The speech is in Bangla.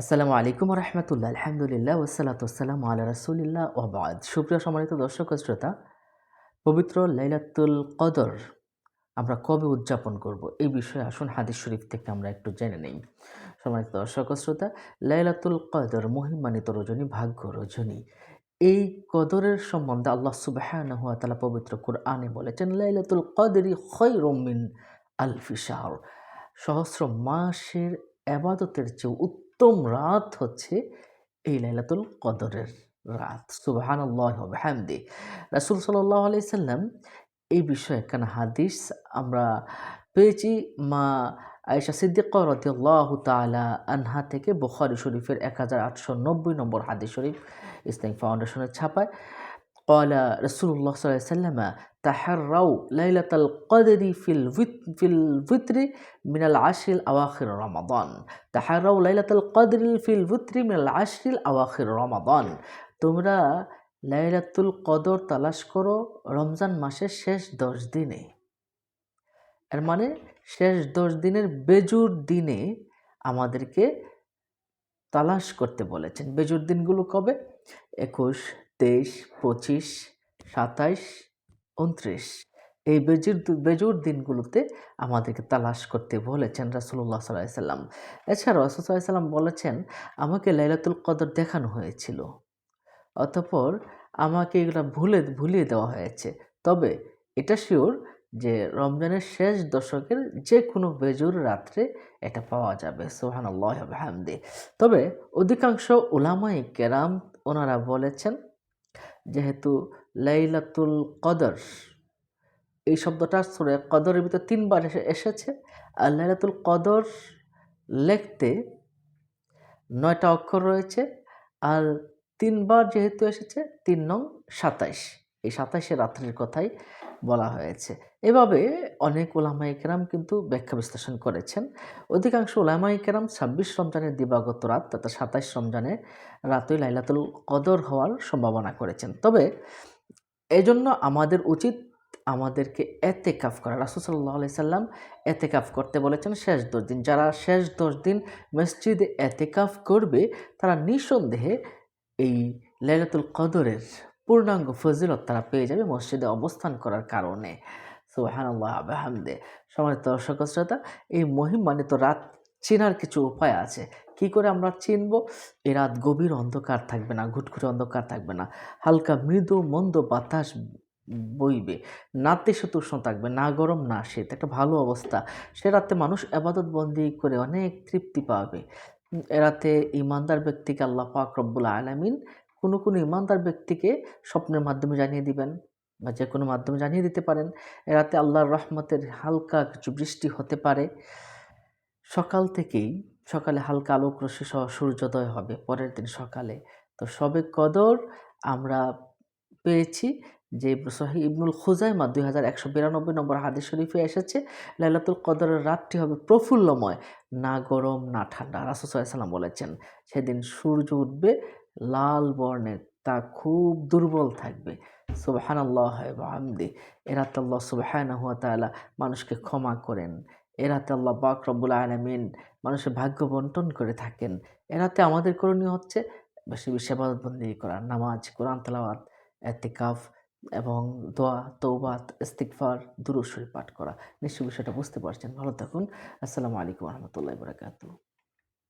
আসসালামু আলাইকুম রহমতুল্লাহ। আলহামদুলিল্লাহ ওসালাত ওসালাম আল্লাহ রাসুলিল্লাহ ওবাদ সুপ্রিয় সম্মানিত দর্শক শ্রোতা, পবিত্র লাইলাতুল কদর আমরা কবে উদযাপন করব এই বিষয়ে আসুন হাদিস শরীফ থেকে আমরা একটু জেনে নেই। সম্মানিত দর্শক শ্রোতা, লাইলাতুল কদর মহিমানিত রজনী, ভাগ্য রজনী। এই কদরের সম্বন্ধে আল্লাহ সুবাহ তালা পবিত্র কুরআনে বলেছেন, লাইলাতুল কদরি খৈরমিন আলফি শাহর। সহস্র মাসের আবাদতের চেয়ে উত্তম রাত হচ্ছে এই লাইলাতুল কদরের রাত। সুবাহান আল্লাহ হ্যামদি রাসুল সাল্লাহ আলি সাল্লাম এই বিষয়ে কেন হাদিস আমরা পেয়েছি। মা আয়েশা সিদ্দিক রদিয়াল্লাহ তালা আনহা থেকে বখারি শরীফের এক হাজার আটশো নব্বই নম্বর হাদিস শরীফ ইসলাম ফাউন্ডেশনের ছাপায়। قال رسول الله صلى الله عليه وسلم تحروا ليلة القدر في في الفطر من العشر الأواخر رمضان تحروا ليلة القدر في الفطر من العشر الأواخر رمضان তোমরা লাইলাতুল কদর তালাশ করো রমজান মাসের শেষ দশ দিনে এর মানে শেষ দশ দিনের বেজুর দিনে আমাদেরকে তালাশ করতে বলেছেন বেজুর দিনগুলো কবে একুশ তেইশ, পঁচিশ, সাতাইশ, উনত্রিশ। এই বেজুর বেজুর দিনগুলোতে আমাদেরকে তালাশ করতে বলেছেন রাসুল্লাহ সাল্লাহ সাল্লাম। এছাড়াও রাসুল সাল্লাম বলেছেন, আমাকে লাইলাতুল কদর দেখানো হয়েছিল। অতপর আমাকে এগুলো ভুলে, ভুলিয়ে দেওয়া হয়েছে। তবে এটা শিওর যে রমজানের শেষ দশকের যে কোনো বেজুর রাত্রে এটা পাওয়া যাবে। সোহান আল্লাহ তবে অধিকাংশ ওলামাই কেরাম ওনারা বলেছেন যেহেতু লাইলাতুল কদর, এই শব্দটা, সুরে, কদরের ভিতরে তিনবার এসে, এসেছে। আর লাইলাতুল কদর লেখতে নয়টা অক্ষর রয়েছে, আর তিনবার যেহেতু এসেছে, তিন নং সাতাইশ। এই সাতাইশে রাত্রির কথাই বলা হয়েছে। এভাবে অনেক ওলামাই কেরাম কিন্তু ব্যাখ্যা বিশ্লেষণ করেছেন। অধিকাংশ ওলামাই কেরাম ছাব্বিশ রমজানের দিবাগত রাত তথা সাতাইশ রমজানের রাতই লাইলাতুল কদর হওয়ার সম্ভাবনা করেছেন। তবে এজন্য আমাদের উচিত আমাদেরকে এতে কাফ করা রাসুসাল্লাহ আলি সাল্লাম এতে কাফ করতে বলেছেন শেষ দশ দিন। যারা শেষ দশ দিন মসজিদে এতে কাফ করবে, তারা নিঃসন্দেহে এই লাইলাতুল কদরের পূর্ণাঙ্গ ফজিলত তারা পেয়ে যাবে মসজিদে অবস্থান করার কারণে। সুহানাল্লাহ আবাহামদে সমানিত দর্শক শ্রোতা, এই মহিমান্বিত রাত চেনার কিছু উপায় আছে। কি করে আমরা চিনব? এ রাত গভীর অন্ধকার থাকবে না, ঘুটঘুটে অন্ধকার থাকবে না। হালকা মৃদু, মন্দ বাতাস বইবে। নাতিশীতোষ্ণ থাকবে, না গরম, না শীত। একটা ভালো অবস্থা। সে রাতে মানুষ আবাদত বন্দি করে অনেক তৃপ্তি পাবে। এরাতে ইমানদার ব্যক্তিকে আল্লাহ পাক রব্বুল আলমিন কোনো কোনো ইমানদার ব্যক্তিকে স্বপ্নের মাধ্যমে জানিয়ে দিবেন বা যে কোনো মাধ্যমে জানিয়ে দিতে পারেন। এরাতে আল্লাহর রহমতের হালকা কিছু বৃষ্টি হতে পারে। সকাল থেকেই, সকালে হালকা আলোক রশ্মি সহ সূর্যোদয় হবে, পরের দিন সকালে। তো সবে কদর আমরা পেয়েছি যে সহি ইবনুল খুজাইমা দুই হাজার একশো বিরানব্বই নম্বর হাদিস শরীফে এসেছে, লাইলাতুল কদরের রাতটি হবে প্রফুল্লময়, না গরম, না ঠান্ডা। রাসুসাল্লাম বলেছেন, সেদিন সূর্য উঠবে লাল বর্ণের, তা খুব দুর্বল থাকবে। সুবাহান আল্লাহ আমদি এরাত আল্লাহ সুবাহান তালা মানুষকে ক্ষমা করেন। এরাতে আল্লাহ বাক রব্বুল আলমিন মানুষের ভাগ্য বন্টন করে থাকেন। এরাতে আমাদের করণীয় হচ্ছে বেশি বেশি আবাদতবন্দি করা, নামাজ, কোরআন, তালাওয়াত, এতেকাফ এবং দোয়া তৌবাত ইস্তিকফার দুরুশ্বরী পাঠ করা। নিশ্চয় বিষয়টা বুঝতে পারছেন। ভালো থাকুন। আসসালামু আলাইকুম রহমতুল্লাহ বরাকাতু